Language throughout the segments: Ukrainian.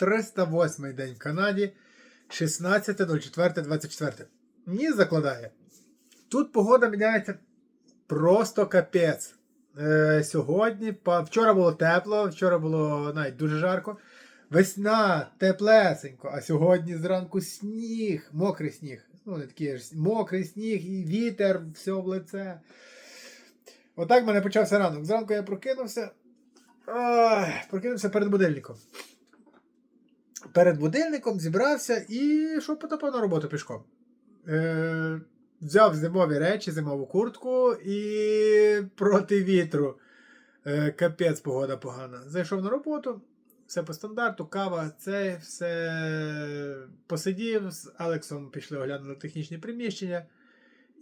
308 день в Канаді, 16.04.24. Ні, закладає. Тут погода міняється просто капець. Е, сьогодні, вчора було тепло, вчора було навіть дуже жарко. Весна, теплесенько, а сьогодні зранку сніг, мокрий сніг. Ну, не такий ж мокрий сніг і вітер, все в лице. Отак в мене почався ранок. Зранку я прокинувся. Ой, прокинувся перед будильником. Перед будильником зібрався і що потопав на роботу пішком. Е, взяв зимові речі, зимову куртку і проти вітру. Е, капець погода погана. Зайшов на роботу, все по стандарту, кава, це все посидів з Алексом, пішли оглянули технічні приміщення.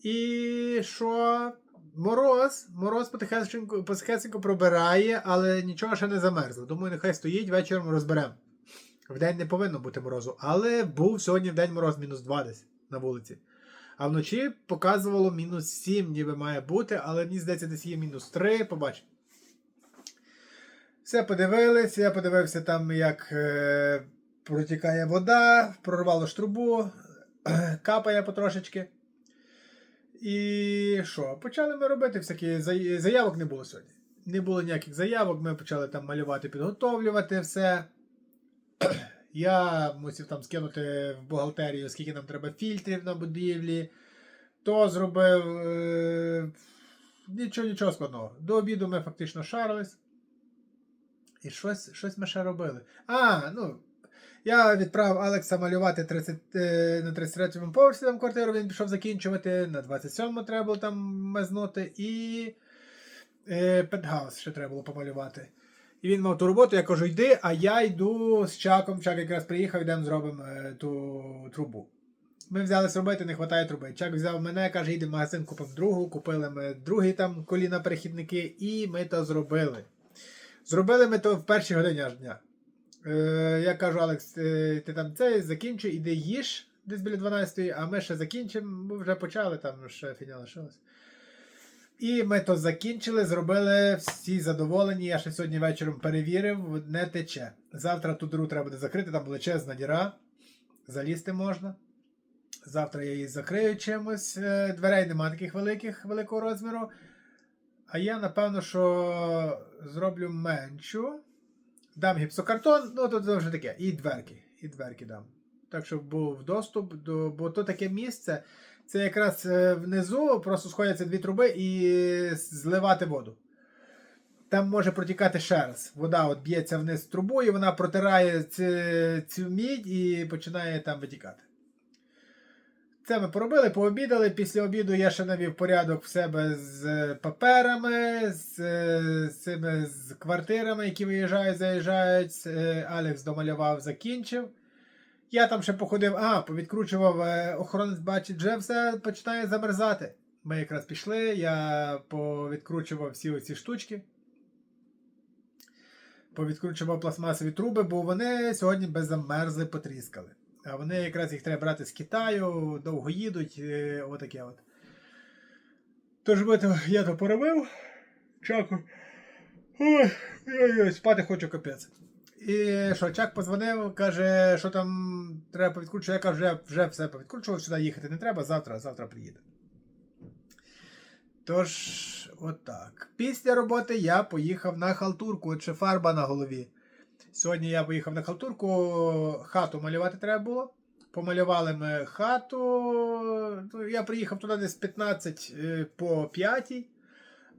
І що? Мороз, мороз потихесенько, пробирає, але нічого ще не замерзло. Думаю, нехай стоїть, вечором розберемо. Вдень не повинно бути морозу, але був сьогодні в день мороз мінус 2 десь на вулиці. А вночі показувало мінус 7, ніби має бути, але мені здається, десь є мінус 3, побачимо. Все подивились, я подивився там, як е, протікає вода, прорвало ж трубу, капає потрошечки. І що? Почали ми робити всякі заявок не було сьогодні. Не було ніяких заявок, ми почали там малювати, підготовлювати все. Я мусив там скинути в бухгалтерію, скільки нам треба фільтрів на будівлі. То зробив. Е... Нічого, нічого складного. До обіду ми фактично шарились. І щось, щось ми ще робили. А, ну. Я відправив Алекса малювати 30, е, на 33-му поверсі там квартиру, він пішов закінчувати. На 27-му треба було там мазнути. І е, пентгаус ще треба було помалювати. І він мав ту роботу, я кажу, йди, а я йду з Чаком. Чак якраз приїхав, йдемо зробимо е, ту трубу. Ми взялись робити, не вистачає труби. Чак взяв мене, каже, йди в магазин, купимо другу, купили ми другі там коліна перехідники, і ми то зробили. Зробили ми то в першій годині аж дня. Е, я кажу, Алекс, е, ти там це закінчуй, іди їж десь біля 12-ї, а ми ще закінчимо, бо вже почали, там ще фіня лишилась. І ми то закінчили, зробили всі задоволені. Я ще сьогодні вечором перевірив, не тече. Завтра ту диру треба буде закрити, там величезна діра. Залізти можна. Завтра я її закрию чимось. Е, Дверей нема таких великих, великого розміру. А я, напевно, що зроблю меншу. Дам гіпсокартон, ну то вже таке. І дверки. І дверки дам. Так, щоб був доступ до. Бо то таке місце. Це якраз е, внизу просто сходяться дві труби і зливати воду. Там може протікати ще раз. Вода от б'ється вниз в трубу, і вона протирає цю, цю мідь і починає там витікати. Це ми поробили, пообідали. Після обіду я ще навів порядок в себе з паперами, з, з цими з квартирами, які виїжджають, заїжджають. Е, Алекс домалював, закінчив. Я там ще походив, а, повідкручував е, охоронець бачить, вже все починає замерзати. Ми якраз пішли, я повідкручував всі оці штучки. Повідкручував пластмасові труби, бо вони сьогодні без замерзли, потріскали. А вони якраз їх треба брати з Китаю, довго їдуть, е, отаке от. Тож я то поробив. Чаку. Ой, ой, ой, спати хочу капець. І що, Чак позвонив, каже, що там треба повідкручувати. Я кажу, вже, вже все повідкручував, сюди їхати не треба, завтра, завтра приїде. Тож, отак. Після роботи я поїхав на халтурку, от ще фарба на голові. Сьогодні я поїхав на халтурку, хату малювати треба було. Помалювали ми хату. Ну, Я приїхав туди десь 15 е, по 5.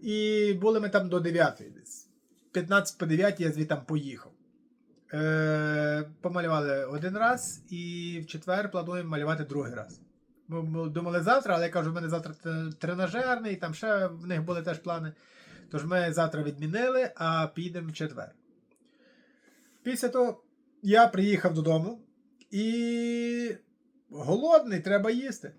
І були ми там до 9 десь. 15 по 9 я звідти поїхав. Е, помалювали один раз і в четвер плануємо малювати другий раз. Ми думали завтра, але я кажу, в мене завтра тренажерний, там ще в них були теж плани. Тож ми завтра відмінили, а підемо в четвер. Після того я приїхав додому і голодний, треба їсти.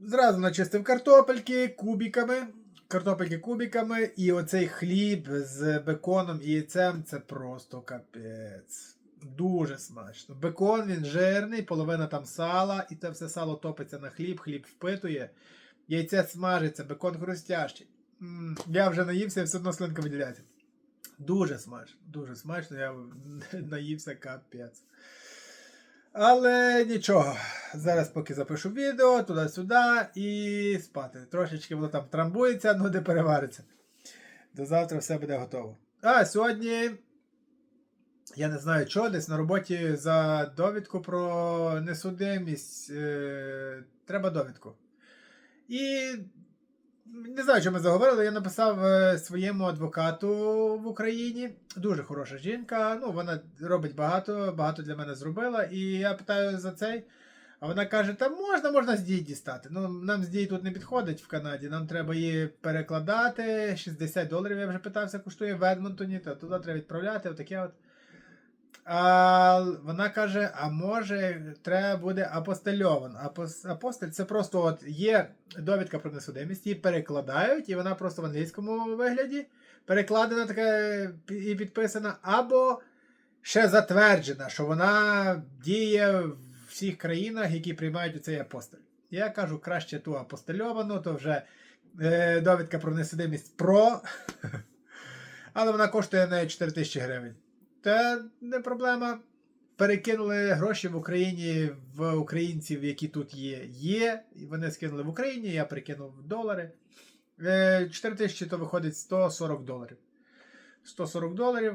Зразу начистив картопельки кубиками. Картопельки кубиками, і оцей хліб з беконом і яйцем це просто капець. Дуже смачно. Бекон він жирний, половина там сала, і це все сало топиться на хліб, хліб впитує. Яйце смажиться, бекон хрустящий. М, Я вже наївся, все одно слинка виділяється. Дуже смачно, дуже смачно, я наївся капець. Але нічого. Зараз поки запишу відео, туди-сюди і спати. Трошечки воно там трамбується, ну де перевариться. До завтра все буде готово. А, сьогодні. Я не знаю, чого, десь на роботі за довідку про несудимість. Е, треба довідку. І не знаю, що ми заговорили. Я написав е, своєму адвокату в Україні. Дуже хороша жінка. Ну, вона робить багато, багато для мене зробила. І я питаю за цей. А вона каже: та можна, можна з дій дістати. Ну, нам з дій тут не підходить в Канаді. Нам треба її перекладати. 60 доларів, я вже питався, коштує в Едмонтоні, то туди треба відправляти. Отаке от. А вона каже: а може, треба буде апостельован. Апос, апостиль це просто от є довідка про несудимість, її перекладають, і вона просто в англійському вигляді перекладена така і підписана, або ще затверджена, що вона діє в всіх країнах, які приймають у цей апостиль. Я кажу, краще ту апостельовану, то вже е, довідка про несудимість про. Але вона коштує не 4 тисячі гривень. Та не проблема. Перекинули гроші в Україні в українців, які тут є. Є. Вони скинули в Україні, я перекинув в долари. Е, 4 тисячі то виходить 140 доларів. 140 доларів.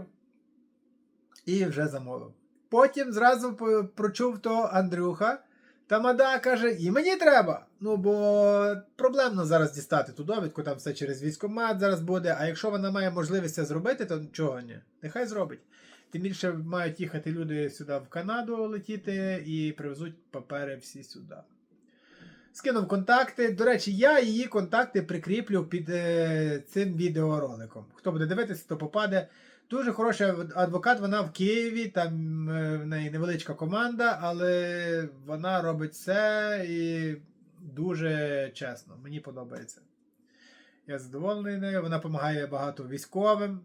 І вже замовив. Потім зразу прочув то Андрюха. Тамада каже, і мені треба. Ну, бо проблемно зараз дістати ту довідку, там все через військкомат зараз буде. А якщо вона має можливість це зробити, то чого ні? Нехай зробить. Тим більше мають їхати люди сюди в Канаду летіти і привезуть папери всі сюди. Скинув контакти. До речі, я її контакти прикріплю під е, цим відеороликом. Хто буде дивитися, то попаде. Дуже хороший адвокат, вона в Києві, там е, в неї невеличка команда, але вона робить все і дуже чесно. Мені подобається. Я задоволений нею. Вона допомагає багато військовим.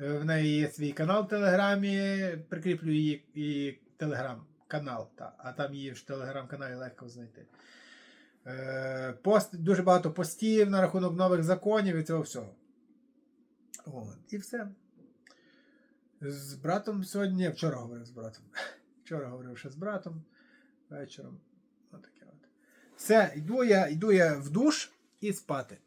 Е, В неї є свій канал в Телеграмі. Прикріплю її і телеграм-канал. Та, а там її в телеграм-каналі легко знайти. Е, Пост, дуже багато постів на рахунок нових законів і цього всього. От, і все. З братом сьогодні. Вчора говорив з братом. Вчора говорив ще з братом. Вечором. Отаке от. Все, йду я, йду я в душ і спати.